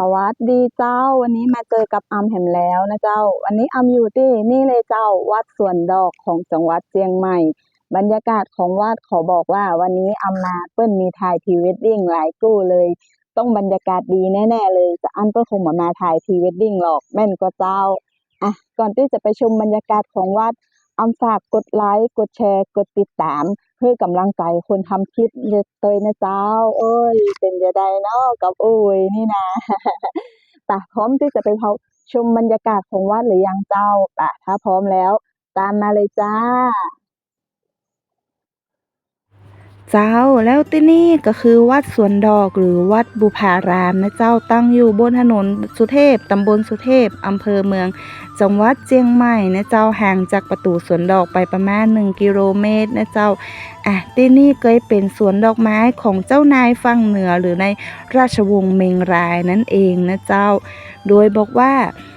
สวัสดีเจ้า วันนี้มาเจอกับอัมแหมแล้วนะเจ้า วันนี้อัมอยู่ที่นี่เลยเจ้าวัดสวนดอกของจังหวัดเชียงใหม่ บรรยากาศของวัดขอบอกว่า วันนี้อัมมาเปิ้นมีถ่ายพรีวดดิ้งหลายกู้เลย ต้องบรรยากาศดีแน่ ๆ เลยแต่อันก็คงมามาถ่ายพรีวดดิ้งหรอกแม่นก็เจ้าอะก่อนที่จะไปชมบรรยากาศของวัดอัมฝากกดไลค์กดแชร์ กดติดตาม เพื่อกำลังใจคนทำคลิปเตยนะเจ้าโอ้ย เป็นจะได้เนาะกับโอ้ยนี่นะแต่พร้อมที่จะไปเขาชมบรรยากาศของวัดหรือยังเจ้าแต่ถ้าพร้อมแล้ว ตามมาเลยจ้า เจ้าแล้วที่นี่ก็คือวัดสวนดอกหรือวัดบุพารามนะเจ้าตั้งอยู่บนถนนสุเทพตำบลสุเทพอำเภอเมือง จังหวัดเชียงใหม่นะเจ้าห่างจากประตูสวนดอกไปประมาณ 1 กิโลเมตรนะเจ้าอะที่นี่เคยเป็นสวนดอกไม้ของเจ้านายฝั่งเหนือหรือในราชวงศ์เมงรายนั่นเองนะเจ้า โดยบอกว่าอ่า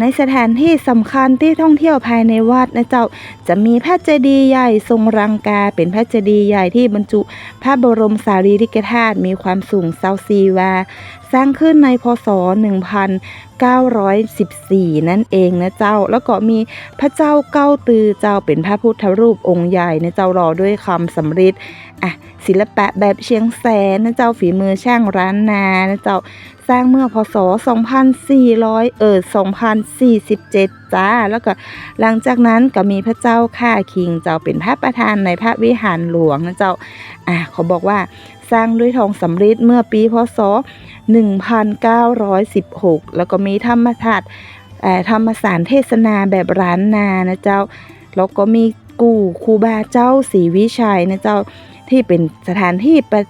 ในสถานที่สำคัญที่ท่องเที่ยวภายในวัดนะเจ้า จะมีพระเจดีย์ใหญ่ทรงรังกา เป็นพระเจดีย์ใหญ่ที่บรรจุพระบรมสารีริกธาตุมีความสูงเซาซีวา สร้างขึ้นในพศ 914 นั่นเองนะเจ้า แล้วก็มีพระเจ้าเก้าตือเจ้าเป็นพระพุทธรูปองค์ใหญ่นะเจ้ารอด้วยคำสำริดอะศิลปะแบบเชียงแสนนะเจ้าฝีมือช่างร้านนานะเจ้าสร้างเมื่อพศ 2400 เออ 2047จ้า แล้วก็หลังจากนั้นก็มีพระเจ้าข้าคิงเจ้าเป็นพระประธานในพระวิหารหลวงนะเจ้าอะเขาบอกว่าสร้างด้วยทองสำริดเมื่อปีพศ 1916 แล้วก็มีธรรมทัศน์เอ่อธรรมสารเทศนาแบบร้านนานะเจ้า แล้วก็มีกู่ครูบาเจ้าศรีวิชัยนะเจ้าที่เป็นสถานที่ประ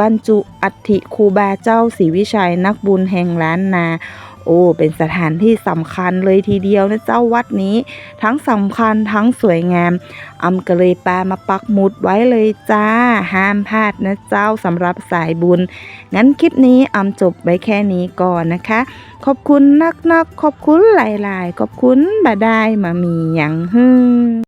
บรรจุอัฐิครูบาเจ้าศรีวิชัย นักบุญแห่งล้านนา โอ้ เป็นสถานที่สำคัญเลยทีเดียวนะเจ้าวัดนี้ ทั้งสำคัญทั้งสวยงามอำก็เลยปามาปักหมุดไว้เลยจ้า ห้ามพลาดนะเจ้าสำหรับสายบุญ งั้นคลิปนี้อำจบไว้แค่นี้ก่อนนะคะ ขอบคุณนักๆขอบคุณหลายๆ ขอบคุณบาได้มามีอย่างฮึ่ง